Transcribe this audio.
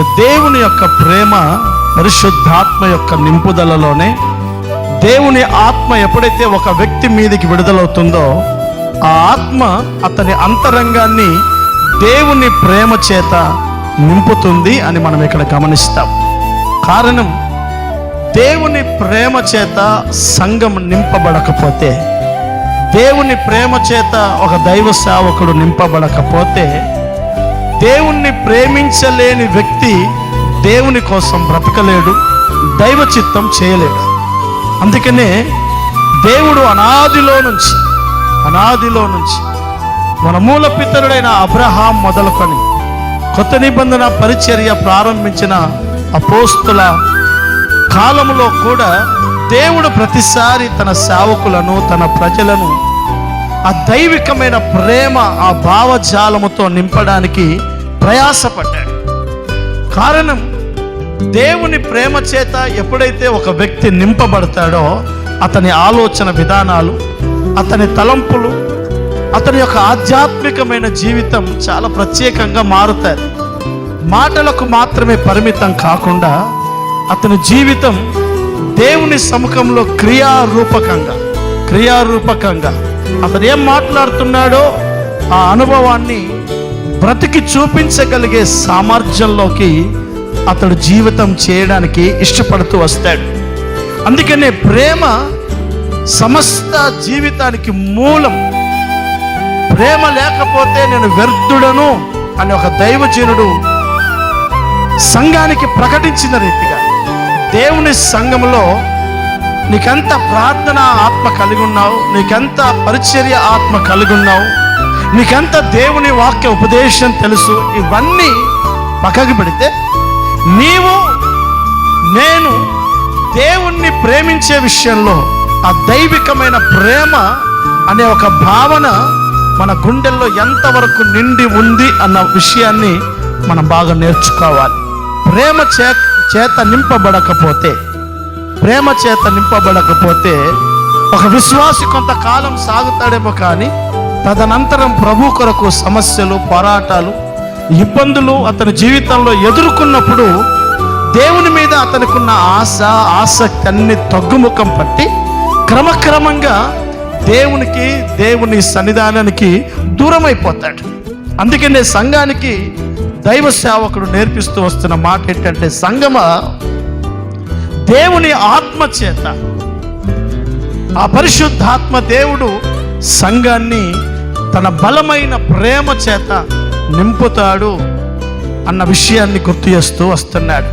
ఇక్కడ దేవుని యొక్క ప్రేమ పరిశుద్ధాత్మ యొక్క నింపుదలలోనే దేవుని ఆత్మ ఎప్పుడైతే ఒక వ్యక్తి మీదకి విడుదలవుతుందో ఆ ఆత్మ అతని అంతరంగాన్ని దేవుని ప్రేమ చేత నింపుతుంది అని మనం ఇక్కడ గమనిస్తాం. కారణం దేవుని ప్రేమ చేత సంఘం నింపబడకపోతే దేవుని ప్రేమ చేత ఒక దైవ సేవకుడు నింపబడకపోతే దేవుణ్ణి ప్రేమించలేని వ్యక్తి దేవుని కోసం బ్రతకలేడు దైవ చిత్తం చేయలేడు. అందుకనే దేవుడు అనాదిలో నుంచి అనాదిలో నుంచి మన మూల పితరుడైన అబ్రహాం మొదలుకొని కొత్త నిబంధన పరిచర్య ప్రారంభించిన అపోస్తుల కాలంలో కూడా దేవుడు ప్రతిసారి తన సేవకులను తన ప్రజలను ఆ దైవికమైన ప్రేమ ఆ భావజాలముతో నింపడానికి ప్రయాసపడ్డాడు. కారణం దేవుని ప్రేమ చేత ఎప్పుడైతే ఒక వ్యక్తి నింపబడతాడో అతని ఆలోచన విధానాలు అతని తలంపులు అతని యొక్క ఆధ్యాత్మికమైన జీవితం చాలా ప్రత్యేకంగా మారుతాయి. మాటలకు మాత్రమే పరిమితం కాకుండా అతని జీవితం దేవుని సముఖంలో క్రియారూపకంగా క్రియారూపకంగా అతను ఏం మాట్లాడుతున్నాడో ఆ అనుభవాన్ని బ్రతికి చూపించగలిగే సామర్థ్యంలోకి అతడు జీవితం చేయడానికి ఇష్టపడుతూ వస్తాడు. అందుకనే ప్రేమ సమస్త జీవితానికి మూలం. ప్రేమ లేకపోతే నేను వ్యర్థుడను అని ఒక దైవజనుడు సంఘానికి ప్రకటించిన రీతిగా దేవుని సంఘంలో నీకెంత ప్రార్థన ఆత్మ కలిగి ఉన్నావు? నీకెంత పరిచర్య ఆత్మ కలిగి ఉన్నావు? నీకెంత దేవుని వాక్య ఉపదేశం తెలుసు? ఇవన్నీ పక్కకి పెడితే నీవు నేను దేవుణ్ణి ప్రేమించే విషయంలో ఆ దైవికమైన ప్రేమ అనే ఒక భావన మన గుండెల్లో ఎంతవరకు నిండి ఉంది అన్న విషయాన్ని మనం బాగా నేర్చుకోవాలి. ప్రేమ చే చేత నింపబడకపోతే ప్రేమ చేత నింపబడకపోతే ఒక విశ్వాసి కొంతకాలం సాగుతాడేమో కానీ తదనంతరం ప్రభు కొరకు సమస్యలు పోరాటాలు ఇబ్బందులు అతని జీవితంలో ఎదుర్కొన్నప్పుడు దేవుని మీద అతనికున్న ఆశ ఆసక్తి అన్ని తగ్గుముఖం పట్టి క్రమక్రమంగా దేవునికి దేవుని సన్నిధానానికి దూరం అయిపోతాడు అందుకనే సంఘానికి దైవ సేవకుడు నేర్పిస్తూ వస్తున్న మాట ఏంటంటే సంగమ దేవుని ఆత్మ చేత ఆ పరిశుద్ధాత్మ దేవుడు సంఘాన్ని తన బలమైన ప్రేమ చేత నింపుతాడు అన్న విషయాన్ని గుర్తు చేస్తూ వస్తున్నాడు.